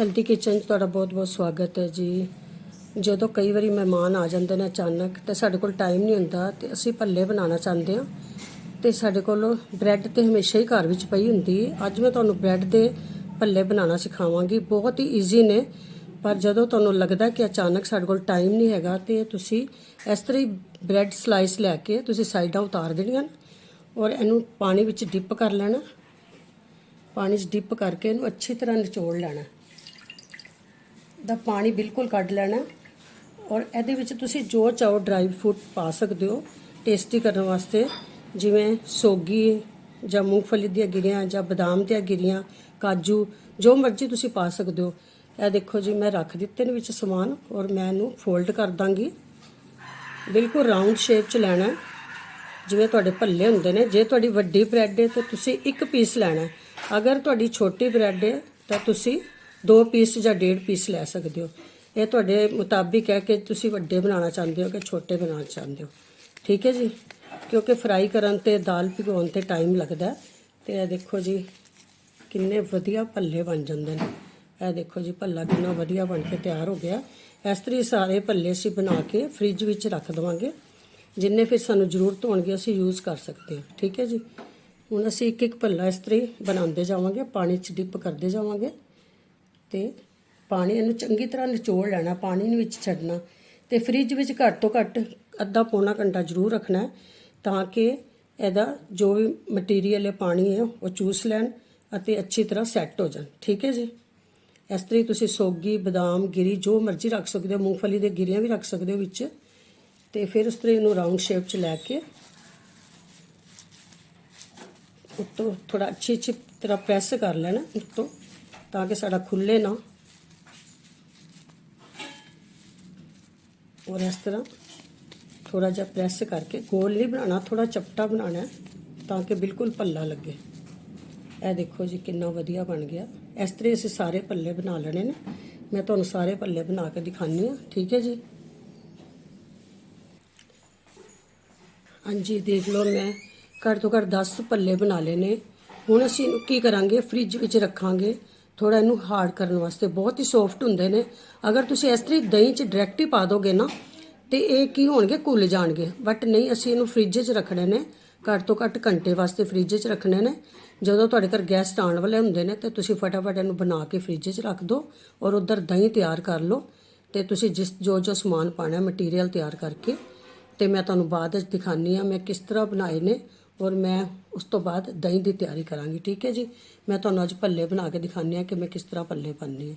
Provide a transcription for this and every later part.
Healthy kitchen 'ਚ ਤੁਹਾਡਾ ਬਹੁਤ-ਬਹੁਤ ਸਵਾਗਤ ਹੈ ਜੀ। ਜਦੋਂ ਕਈ ਵਾਰੀ ਮਹਿਮਾਨ ਆ ਜਾਂਦੇ ਨੇ ਅਚਾਨਕ, ਤੇ ਸਾਡੇ ਕੋਲ ਟਾਈਮ ਨਹੀਂ ਹੁੰਦਾ ਤੇ ਅਸੀਂ ਭੱਲੇ ਬਣਾਉਣਾ ਚਾਹੁੰਦੇ ਹਾਂ। ਤੇ ਸਾਡੇ ਕੋਲ ਬ੍ਰੈਡ ਤੇ ਹਮੇਸ਼ਾ ਹੀ ਘਰ ਵਿੱਚ ਪਈ ਹੁੰਦੀ ਹੈ। ਅੱਜ ਮੈਂ ਤੁਹਾਨੂੰ ਬ੍ਰੈਡ ਦੇ ਭੱਲੇ ਬਣਾਉਣਾ ਸਿਖਾਵਾਂਗੀ। ਬਹੁਤ ਹੀ ਈਜ਼ੀ ਨੇ, ਪਰ ਜਦੋਂ ਤੁਹਾਨੂੰ ਲੱਗਦਾ ਕਿ ਅਚਾਨਕ ਸਾਡੇ ਕੋਲ ਟਾਈਮ ਨਹੀਂ ਹੈਗਾ ਤੇ ਤੁਸੀਂ ਇਸ ਤਰ੍ਹਾਂ ਹੀ ਬ੍ਰੈਡ ਸਲਾਈਸ ਲੈ ਕੇ ਤੁਸੀਂ ਸਾਈਡਾਂ ਉਤਾਰ ਦੇਣੀਆਂ ਔਰ ਇਹਨੂੰ ਪਾਣੀ ਵਿੱਚ ਡਿਪ ਕਰ ਲੈਣਾ। ਪਾਣੀ 'ਚ ਡਿਪ ਕਰਕੇ ਇਹਨੂੰ ਅੱਛੀ ਤਰ੍ਹਾਂ ਨਿਚੋੜ ਲੈਣਾ। ਦਾ ਪਾਣੀ ਬਿਲਕੁਲ ਕੱਢ ਲੈਣਾ ਔਰ ਇਹਦੇ ਵਿੱਚ ਤੁਸੀਂ ਜੋ ਚਾਹੋ ਡਰਾਈ ਫਰੂਟ ਪਾ ਸਕਦੇ ਹੋ ਟੇਸਟੀ ਕਰਨ ਵਾਸਤੇ, ਜਿਵੇਂ ਸੋਗੀ ਜਾਂ ਮੂੰਗਫਲੀ ਦੀਆਂ ਗਿਰੀਆਂ ਜਾਂ ਬਦਾਮ ਦੀਆਂ ਗਿਰੀਆਂ, ਕਾਜੂ, ਜੋ ਮਰਜ਼ੀ ਤੁਸੀਂ ਪਾ ਸਕਦੇ ਹੋ। ਇਹ ਦੇਖੋ ਜੀ, ਮੈਂ ਰੱਖ ਦਿੱਤੇ ਨੇ ਵਿੱਚ ਸਮਾਨ ਔਰ ਮੈਂ ਇਹਨੂੰ ਫੋਲਡ ਕਰ ਦਾਂਗੀ। ਬਿਲਕੁਲ ਰਾਉਂਡ ਸ਼ੇਪ ਚ ਲੈਣਾ ਜਿਵੇਂ ਤੁਹਾਡੇ ਭੱਲੇ ਹੁੰਦੇ ਨੇ, ਜੇ ਤੁਹਾਡੀ ਵੱਡੀ ਬ੍ਰੈਡ ਹੈ ਤਾਂ ਤੁਸੀਂ ਇੱਕ ਪੀਸ ਲੈਣਾ ਅਗਰ ਤੁਹਾਡੀ ਛੋਟੀ ਬ੍ਰੈਡ ਹੈ ਤਾਂ ਤੁਸੀਂ ਦੋ ਪੀਸ ਜਾਂ ਡੇਢ ਪੀਸ ਲੈ ਸਕਦੇ ਹੋ। ਇਹ ਤੁਹਾਡੇ ਮੁਤਾਬਿਕ ਹੈ ਕਿ ਤੁਸੀਂ ਵੱਡੇ ਬਣਾਉਣਾ ਚਾਹੁੰਦੇ ਹੋ ਕਿ ਛੋਟੇ ਬਣਾਉਣਾ ਚਾਹੁੰਦੇ ਹੋ। ਠੀਕ ਹੈ ਜੀ? ਕਿਉਂਕਿ ਫਰਾਈ ਕਰਨ ਤੇ ਦਾਲ ਭਿਗਾਉਣ ਤੇ ਟਾਈਮ ਲੱਗਦਾ ਹੈ। ਤੇ ਇਹ ਦੇਖੋ ਜੀ, ਕਿੰਨੇ ਵਧੀਆ ਭੱਲੇ ਬਣ ਜਾਂਦੇ ਨੇ। ਇਹ ਦੇਖੋ ਜੀ, ਭੱਲਾ ਕਿੰਨਾ ਵਧੀਆ ਬਣ ਕੇ ਤਿਆਰ ਹੋ ਗਿਆ। ਇਸ ਤਰ੍ਹਾਂ ਹੀ ਸਾਰੇ ਭੱਲੇ ਅਸੀਂ ਬਣਾ ਕੇ ਫ੍ਰਿਜ ਵਿੱਚ ਰੱਖ ਦਵਾਂਗੇ। ਜਿੰਨੇ ਫਿਰ ਸਾਨੂੰ ਜ਼ਰੂਰਤ ਹੋਣਗੇ, ਅਸੀਂ ਯੂਜ਼ ਕਰ ਸਕਦੇ ਹਾਂ। ਠੀਕ ਹੈ ਜੀ? ਹੁਣ ਅਸੀਂ ਇੱਕ ਇੱਕ ਭੱਲਾ ਇਸ ਤਰ੍ਹਾਂ ਹੀ ਬਣਾਉਂਦੇ ਜਾਵਾਂਗੇ, ਪਾਣੀ 'ਚ ਡਿਪ ਕਰਦੇ ਜਾਵਾਂਗੇ। ਤੇ ਪਾਣੀ ਇਹਨੂੰ ਚੰਗੀ ਤਰ੍ਹਾਂ ਨਿਚੋੜ ਲੈਣਾ, ਪਾਣੀ ਨੂੰ ਵਿੱਚ ਛੱਡਣਾ ਤੇ ਫ੍ਰਿਜ ਵਿੱਚ ਘੱਟ ਤੋਂ ਘੱਟ ਅੱਧਾ ਪੌਣਾ ਘੰਟਾ ਜ਼ਰੂਰ ਰੱਖਣਾ ਤਾਂ ਕਿ ਇਹਦਾ ਜੋ ਵੀ ਮਟੀਰੀਅਲ ਹੈ, ਪਾਣੀ ਹੈ, ਉਹ ਚੂਸ ਲੈਣ ਅਤੇ ਅੱਛੀ ਤਰ੍ਹਾਂ ਸੈੱਟ ਹੋ ਜਾਣ। ਠੀਕ ਹੈ ਜੀ? ਇਸ ਤਰ੍ਹਾਂ ਹੀ ਤੁਸੀਂ ਸੋਗੀ, ਬਦਾਮ, ਗਿਰੀ, ਜੋ ਮਰਜ਼ੀ ਰੱਖ ਸਕਦੇ ਹੋ, ਮੂੰਗਫਲੀ ਦੇ ਗਿਰੀਆਂ ਵੀ ਰੱਖ ਸਕਦੇ ਹੋ ਵਿੱਚ ਤੇ ਫਿਰ ਉਸ ਤਰ੍ਹਾਂ ਇਹਨੂੰ ਰਾਉਂਡ ਸ਼ੇਪ 'ਚ ਲੈ ਕੇ ਉੱਤੋਂ ਥੋੜਾ ਅੱਛੀ ਅੱਛੀ ਤਰ੍ਹਾਂ ਪ੍ਰੈਸ ਕਰ ਲੈਣਾ ਉੱਤੋਂ। ਤਾਂ ਕਿ ਸਾਡਾ ਖੁੱਲੇ ਨਾ। ਔਰ ਇਸ ਤਰ੍ਹਾਂ ਥੋੜਾ ਜਿਹਾ ਪ੍ਰੈਸ ਕਰਕੇ ਗੋਲ ਨਹੀਂ ਬਣਾਉਣਾ ਥੋੜਾ ਚਪਟਾ ਬਣਾਉਣਾ ਤਾਂ ਕਿ ਬਿਲਕੁਲ ਪੱਲਾ ਲੱਗੇ। ਇਹ ਦੇਖੋ ਜੀ ਕਿੰਨਾ ਵਧੀਆ ਬਣ ਗਿਆ। ਇਸ ਤਰ੍ਹਾਂ ਅਸੀਂ ਸਾਰੇ ਪੱਲੇ ਬਣਾ ਲੈਣੇ ਨੇ। ਮੈਂ ਤੁਹਾਨੂੰ ਸਾਰੇ ਪੱਲੇ ਬਣਾ ਕੇ ਦਿਖਾਉਂਦੀ ਹਾਂ। ਠੀਕ ਹੈ ਜੀ? ਹਾਂਜੀ, ਦੇਖ ਲਓ ਮੈਂ ਘੱਟ ਤੋਂ ਘੱਟ 10 ਪੱਲੇ ਬਣਾ ਲਏ ਨੇ। ਹੁਣ ਅਸੀਂ ਇਹਨੂੰ ਕੀ ਕਰਾਂਗੇ? ਫ੍ਰਿਜ ਵਿੱਚ ਰੱਖਾਂਗੇ। ਥੋੜਾ ਇਹਨੂੰ ਹਾਰਡ ਕਰਨ ਵਾਸਤੇ ਬਹੁਤ ਹੀ ਸੌਫਟ ਹੁੰਦੇ ਨੇ। ਅਗਰ ਤੁਸੀਂ ਇਸ ਤਰ੍ਹਾਂ ਦਹੀਂ 'ਚ ਡਾਇਰੈਕਟ ਹੀ ਪਾ ਦੋਗੇ ਨਾ, ਤੇ ਇਹ ਕੀ ਹੋਣਗੇ? ਘੁੱਲ ਜਾਣਗੇ। ਬਟ ਨਹੀਂ, ਅਸੀਂ ਇਹਨੂੰ ਫ੍ਰਿਜ 'ਚ ਰੱਖਣੇ ਨੇ। ਘੱਟ ਤੋਂ ਘੱਟ ਘੰਟੇ ਵਾਸਤੇ ਫ੍ਰਿਜ 'ਚ ਰੱਖਣੇ ਨੇ। ਜਦੋਂ ਤੁਹਾਡੇ ਘਰ ਗੈਸਟ ਆਉਣ ਵਾਲੇ ਹੁੰਦੇ ਨੇ, ਤੇ ਤੁਸੀਂ ਫਟਾਫਟ ਇਹਨੂੰ ਬਣਾ ਕੇ ਫ੍ਰਿਜ 'ਚ ਰੱਖ ਦਿਓ ਔਰ ਉਧਰ ਦਹੀਂ ਤਿਆਰ ਕਰ ਲਓ। ਤੇ ਤੁਸੀਂ ਜਿਸ ਜੋ ਜੋ ਸਮਾਨ ਪਾਣਾ ਮਟੀਰੀਅਲ ਤਿਆਰ ਕਰਕੇ, ਤੇ ਮੈਂ ਤੁਹਾਨੂੰ ਬਾਅਦ ਵਿੱਚ ਦਿਖਾਨੀ ਆ ਮੈਂ ਕਿਸ ਤਰ੍ਹਾਂ ਬਣਾਏ ਨੇ। ਔਰ ਮੈਂ ਉਸ ਤੋਂ ਬਾਅਦ ਦਹੀਂ ਦੀ ਤਿਆਰੀ ਕਰਾਂਗੀ, ਠੀਕ ਹੈ ਜੀ? ਮੈਂ ਤੁਹਾਨੂੰ ਅੱਜ ਭੱਲੇ ਬਣਾ ਕੇ ਦਿਖਾਉਂਦੀ ਆ ਕਿ ਮੈਂ ਕਿਸ ਤਰ੍ਹਾਂ ਭੱਲੇ ਬਣਨੇ ਆ।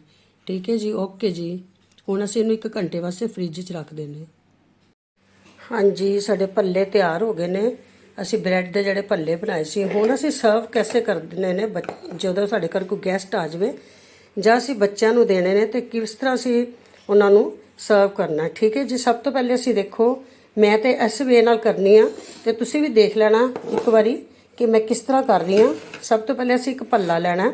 ਠੀਕ ਹੈ ਜੀ? ਓਕੇ ਜੀ। ਹੁਣ ਅਸੀਂ ਇਹਨੂੰ 1 ਘੰਟੇ ਵਾਸਤੇ ਫ੍ਰਿਜ 'ਚ ਰੱਖ ਦੇਣੇ ਹਾਂਜੀ, ਸਾਡੇ ਭੱਲੇ ਤਿਆਰ ਹੋ ਗਏ ਨੇ। ਅਸੀਂ ਬ੍ਰੈਡ ਦੇ ਜਿਹੜੇ ਭੱਲੇ ਬਣਾਏ ਸੀ, ਹੁਣ ਅਸੀਂ ਸਰਵ ਕੈਸੇ ਕਰਨੇ ਨੇ ਬੱਚ- ਜਦੋਂ ਸਾਡੇ ਘਰ ਕੋਈ ਗੈਸਟ ਆ ਜਾਵੇ, ਜਾਂ ਅਸੀਂ ਬੱਚਿਆਂ ਨੂੰ ਦੇਣੇ ਨੇ, ਤੇ ਕਿਸ ਤਰ੍ਹਾਂ ਅਸੀਂ ਉਹਨਾਂ ਨੂੰ ਸਰਵ ਕਰਨਾ ਠੀਕ ਹੈ ਜੀ? ਸਭ ਤੋਂ ਪਹਿਲੇ ਅਸੀਂ ਦੇਖੋ ਮੈਂ ਤੇ ਇਸ ਵੇ ਨਾਲ ਕਰਨੀ ਆ ਤੇ ਤੁਸੀਂ ਵੀ ਦੇਖ ਲੈਣਾ ਇੱਕ ਵਾਰੀ ਕਿ ਮੈਂ ਕਿਸ ਤਰ੍ਹਾਂ ਕਰ ਰਹੀ ਹਾਂ ਸਭ ਤੋਂ ਪਹਿਲੇ ਅਸੀਂ ਇੱਕ ਭੱਲਾ ਲੈਣਾ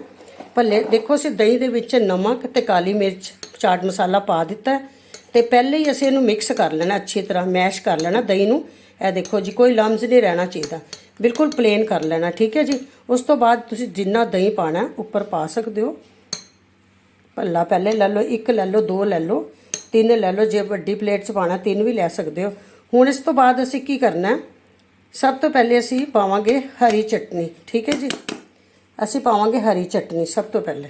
ਭੱਲੇ, ਦੇਖੋ ਅਸੀਂ ਦਹੀਂ ਦੇ ਵਿੱਚ ਨਮਕ ਤੇ ਕਾਲੀ ਮਿਰਚ, ਚਾਟ ਮਸਾਲਾ ਪਾ ਦਿੱਤਾ ਹੈ ਤੇ ਪਹਿਲੇ ਹੀ ਅਸੀਂ ਇਹਨੂੰ ਮਿਕਸ ਕਰ ਲੈਣਾ ਅੱਛੀ ਤਰ੍ਹਾਂ ਮੈਸ਼ ਕਰ ਲੈਣਾ ਦਹੀਂ ਨੂੰ। ਇਹ ਦੇਖੋ ਜੀ, ਕੋਈ ਲਮਜ਼ ਨਹੀਂ ਰਹਿਣਾ ਚਾਹੀਦਾ। ਬਿਲਕੁਲ ਪਲੇਨ ਕਰ ਲੈਣਾ, ਠੀਕ ਹੈ ਜੀ? ਉਸ ਤੋਂ ਬਾਅਦ ਤੁਸੀਂ ਜਿੰਨਾ ਦਹੀਂ ਪਾਣਾ ਉੱਪਰ ਪਾ ਸਕਦੇ ਹੋ। ਭੱਲਾ ਪਹਿਲੇ ਲੈ ਲਓ, ਇੱਕ ਲੈ ਲਓ, ਦੋ ਲੈ ਲਓ, ਤਿੰਨ ਲੈ ਲਓ, ਜੇ ਵੱਡੀ ਪਲੇਟ 'ਚ ਪਾਣਾ ਤਿੰਨ ਵੀ ਲੈ ਸਕਦੇ ਹੋ। ਹੁਣ ਇਸ ਤੋਂ ਬਾਅਦ ਅਸੀਂ ਕੀ ਕਰਨਾ ਸਭ ਤੋਂ ਪਹਿਲੇ ਅਸੀਂ ਪਾਵਾਂਗੇ ਹਰੀ ਚਟਨੀ, ਠੀਕ ਹੈ ਜੀ? ਅਸੀਂ ਪਾਵਾਂਗੇ ਹਰੀ ਚਟਨੀ ਸਭ ਤੋਂ ਪਹਿਲੇ।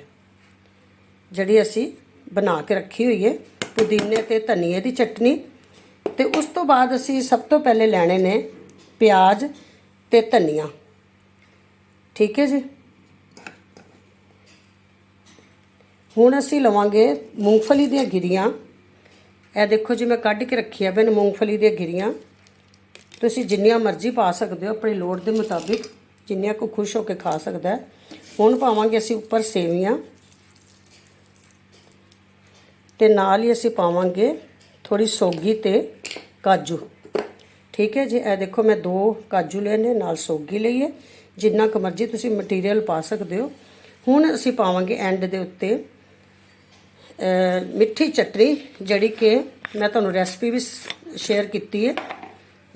ਜਿਹੜੀ ਅਸੀਂ ਬਣਾ ਕੇ ਰੱਖੀ ਹੋਈ ਹੈ, ਪੁਦੀਨੇ ਤੇ ਧਨੀਏ ਦੀ ਚਟਨੀ। ਤੇ ਉਸ ਤੋਂ ਬਾਅਦ ਅਸੀਂ ਸਭ ਤੋਂ ਪਹਿਲੇ ਲੈਣੇ ਨੇ ਪਿਆਜ਼ ਤੇ ਧਨੀਆ। ਠੀਕ ਹੈ ਜੀ? ਹੁਣ ਅਸੀਂ ਲਵਾਂਗੇ ਮੂੰਗਫਲੀ ਦੀਆਂ ਗਿਰੀਆਂ। ਇਹ ਦੇਖੋ ਜੀ, ਮੈਂ ਕੱਢ ਕੇ ਰੱਖੀ ਆ ਬਨ ਮੂੰਗਫਲੀ ਦੀਆਂ ਗਿਰੀਆਂ। ਤੁਸੀਂ ਜਿੰਨੀਆਂ ਮਰਜ਼ੀ ਪਾ ਸਕਦੇ ਹੋ, ਆਪਣੀ ਲੋੜ ਦੇ ਮੁਤਾਬਿਕ ਜਿੰਨੀਆਂ ਕੋ ਖੁਸ਼ ਹੋ ਕੇ ਖਾ ਸਕਦਾ ਹੁਣ ਪਾਵਾਂਗੇ ਅਸੀਂ ਉੱਪਰ ਸੇਵੀਆਂ। ਤੇ ਨਾਲ ਹੀ ਅਸੀਂ ਪਾਵਾਂਗੇ ਥੋੜੀ ਸੋਗੀ ਤੇ ਕਾਜੂ। ਠੀਕ ਹੈ ਜੀ, ਇਹ ਦੇਖੋ ਮੈਂ ਦੋ ਕਾਜੂ ਲਏ ਨੇ, ਨਾਲ ਸੋਗੀ ਲਈ ਹੈ। ਜਿੰਨਾ ਕੁ ਮਰਜ਼ੀ ਤੁਸੀਂ ਮਟੀਰੀਅਲ ਪਾ ਸਕਦੇ ਹੋ। ਹੁਣ ਅਸੀਂ ਪਾਵਾਂਗੇ ਐਂਡ ਦੇ ਉੱਤੇ ਮਿੱਠੀ ਚਟਨੀ ਜਿਹੜੀ ਕਿ ਮੈਂ ਤੁਹਾਨੂੰ ਰੈਸਪੀ ਵੀ ਸ਼ੇਅਰ ਕੀਤੀ ਹੈ।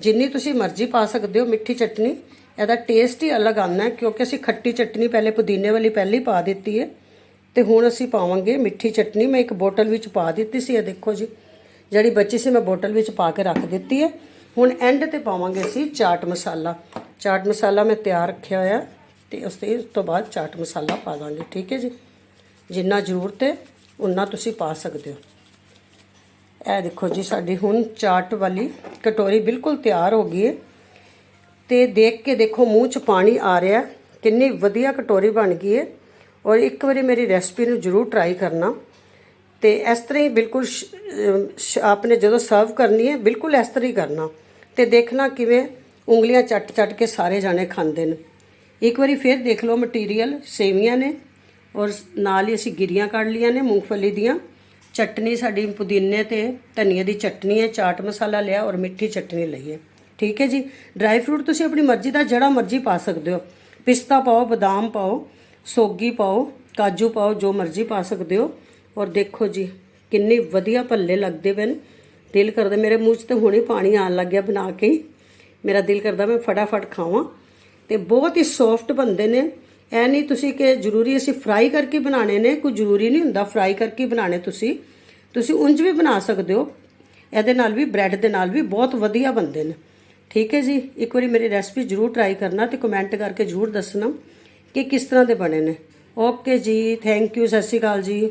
ਜਿੰਨੀ ਤੁਸੀਂ ਮਰਜ਼ੀ ਪਾ ਸਕਦੇ ਹੋ ਮਿੱਠੀ ਚਟਨੀ ਇਹਦਾ ਟੇਸਟ ਹੀ ਅਲੱਗ ਆਉਂਦਾ ਕਿਉਂਕਿ ਅਸੀਂ ਖੱਟੀ ਚਟਨੀ ਪਹਿਲੇ ਪੁਦੀਨੇ ਵਾਲੀ ਪਹਿਲੇ ਹੀ ਪਾ ਦਿੱਤੀ ਹੈ, ਤੇ ਹੁਣ ਅਸੀਂ ਪਾਵਾਂਗੇ ਮਿੱਠੀ ਚਟਨੀ ਮੈਂ ਇੱਕ ਬੋਟਲ ਵਿੱਚ ਪਾ ਦਿੱਤੀ ਸੀ, ਇਹ ਦੇਖੋ ਜੀ। ਜਿਹੜੀ ਬਚੀ ਸੀ ਮੈਂ ਬੋਟਲ ਵਿੱਚ ਪਾ ਕੇ ਰੱਖ ਦਿੱਤੀ ਹੈ। ਹੁਣ ਐਂਡ ਤੇ ਪਾਵਾਂਗੇ ਅਸੀਂ ਚਾਟ ਮਸਾਲਾ। ਚਾਟ ਮਸਾਲਾ ਮੈਂ ਤਿਆਰ ਰੱਖਿਆ ਹੋਇਆ ਤੇ ਉਸ ਤੇ, ਉਸ ਤੋਂ ਬਾਅਦ ਚਾਟ ਮਸਾਲਾ ਪਾ ਦਾਂਗੇ, ਠੀਕ ਹੈ ਜੀ। ਜਿੰਨਾ ਜ਼ਰੂਰਤ ਹੈ ਉਨਾ ਤੁਸੀਂ ਪਾ ਸਕਦੇ ਹੋ। ਇਹ ਦੇਖੋ ਜੀ, ਸਾਡੀ ਹੁਣ ਚਾਟ ਵਾਲੀ ਕਟੋਰੀ ਬਿਲਕੁਲ ਤਿਆਰ ਹੋ ਗਈ ਹੈ। ਤੇ ਦੇਖ ਕੇ ਦੇਖੋ, ਮੂੰਹ 'ਚ ਪਾਣੀ ਆ ਰਿਹਾ ਕਿੰਨੀ ਵਧੀਆ ਕਟੋਰੀ ਬਣ ਗਈ ਹੈ। ਔਰ ਇੱਕ ਵਾਰੀ ਮੇਰੀ ਰੈਸਪੀ ਨੂੰ ਜ਼ਰੂਰ ਟਰਾਈ ਕਰਨਾ। ਤੇ ਇਸ ਤਰ੍ਹਾਂ ਹੀ ਬਿਲਕੁਲ ਸ਼- ਅਮ, ਸ਼- ਆਪਨੇ ਜਦੋਂ ਸਰਵ ਕਰਨੀ ਹੈ, ਬਿਲਕੁਲ ਇਸ ਤਰ੍ਹਾਂ ਹੀ ਕਰਨਾ। ਤੇ ਦੇਖਣਾ ਕਿਵੇਂ ਉਂਗਲੀਆਂ ਚੱਟ ਚੱਟ ਕੇ ਸਾਰੇ ਜਾਣੇ ਖਾਂਦੇ ਨੇ। ਇੱਕ ਵਾਰੀ ਫਿਰ ਦੇਖ ਲਓ ਮਟੀਰੀਅਲ ਸੇਵੀਆਂ ਨੇ। ਔਰ ਨਾਲ ਹੀ ਅਸੀਂ ਗਿਰੀਆਂ ਕੱਢ ਲੀਆਂ ਨੇ ਮੂੰਗਫਲੀ ਦੀਆਂ। ਚਟਨੀ ਸਾਡੀ ਪੁਦੀਨੇ ਤੇ, ਧਨੀਏ ਦੀ ਚਟਨੀ ਹੈ, ਚਾਟ ਮਸਾਲਾ ਲਿਆ ਔਰ ਮਿੱਠੀ ਚਟਨੀ ਲਈ ਹੈ। ਠੀਕ ਹੈ ਜੀ? ਡਰਾਈ ਫਰੂਟ ਤੁਸੀਂ ਆਪਣੀ ਮਰਜ਼ੀ ਦਾ ਜਿਹੜਾ ਮਰਜ਼ੀ ਪਾ ਸਕਦੇ ਹੋ। ਪਿਸਤਾ ਪਾਓ, ਬਦਾਮ ਪਾਓ, ਸੋਗੀ ਪਾਓ, ਕਾਜੂ ਪਾਓ, ਜੋ ਮਰਜ਼ੀ ਪਾ ਸਕਦੇ ਹੋ। ਔਰ ਦੇਖੋ ਜੀ, ਕਿੰਨੇ ਵਧੀਆ ਭੱਲੇ ਲੱਗਦੇ ਪਏ ਨੇ। ਦਿਲ ਕਰਦਾ ਮੇਰੇ ਮੂੰਹ 'ਚ ਤੇ ਹੁਣੇ ਪਾਣੀ ਆਣ ਲੱਗ ਗਿਆ ਬਣਾ ਕੇ ਹੀ। ਮੇਰਾ ਦਿਲ ਕਰਦਾ ਮੈਂ ਫਟਾਫਟ ਖਾਵਾਂ। ਤੇ ਬਹੁਤ ਹੀ ਸੌਫਟ ਬਣਦੇ ਨੇ। ਐ ਨਹੀਂ ਤੁਸੀਂ ਕਿ ਜ਼ਰੂਰੀ ਅਸੀਂ ਫਰਾਈ ਕਰਕੇ ਬਣਾਣੇ ਨੇ, ਕੋਈ ਜ਼ਰੂਰੀ ਨਹੀਂ ਹੁੰਦਾ ਫਰਾਈ ਕਰਕੇ ਹੀ ਬਣਾਣੇ ਤੁਸੀਂ। ਤੁਸੀਂ ਉਂਝ ਵੀ ਬਣਾ ਸਕਦੇ ਹੋ। ਇਹਦੇ ਨਾਲ ਵੀ, ਬ੍ਰੈਡ ਦੇ ਨਾਲ ਵੀ ਬਹੁਤ ਵਧੀਆ ਬਣਦੇ ਨੇ। ਠੀਕ ਹੈ ਜੀ, ਇੱਕ ਵਾਰੀ ਮੇਰੀ ਰੈਸਪੀ ਜ਼ਰੂਰ ਟਰਾਈ ਕਰਨਾ ਤੇ ਕਮੈਂਟ ਕਰਕੇ ਜ਼ਰੂਰ ਦੱਸਣਾ ਕਿ ਕਿਸ ਤਰ੍ਹਾਂ ਦੇ ਬਣੇ ਨੇ। ਓਕੇ ਜੀ ਥੈਂਕ ਯੂ ਸਤਿ ਸ਼੍ਰੀ ਅਕਾਲ ਜੀ।